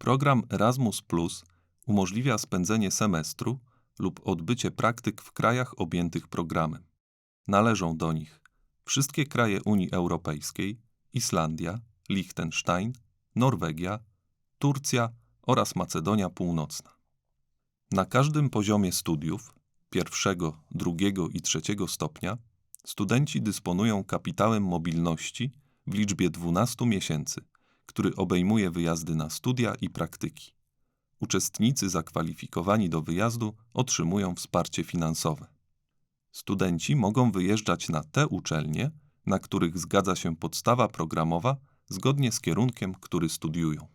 Program Erasmus Plus umożliwia spędzenie semestru lub odbycie praktyk w krajach objętych programem. Należą do nich wszystkie kraje Unii Europejskiej, Islandia, Liechtenstein, Norwegia, Turcja oraz Macedonia Północna. Na każdym poziomie studiów pierwszego, drugiego i trzeciego stopnia studenci dysponują kapitałem mobilności w liczbie 12 miesięcy, który obejmuje wyjazdy na studia i praktyki. Uczestnicy zakwalifikowani do wyjazdu otrzymują wsparcie finansowe. Studenci mogą wyjeżdżać na te uczelnie, na których zgadza się podstawa programowa zgodnie z kierunkiem, który studiują.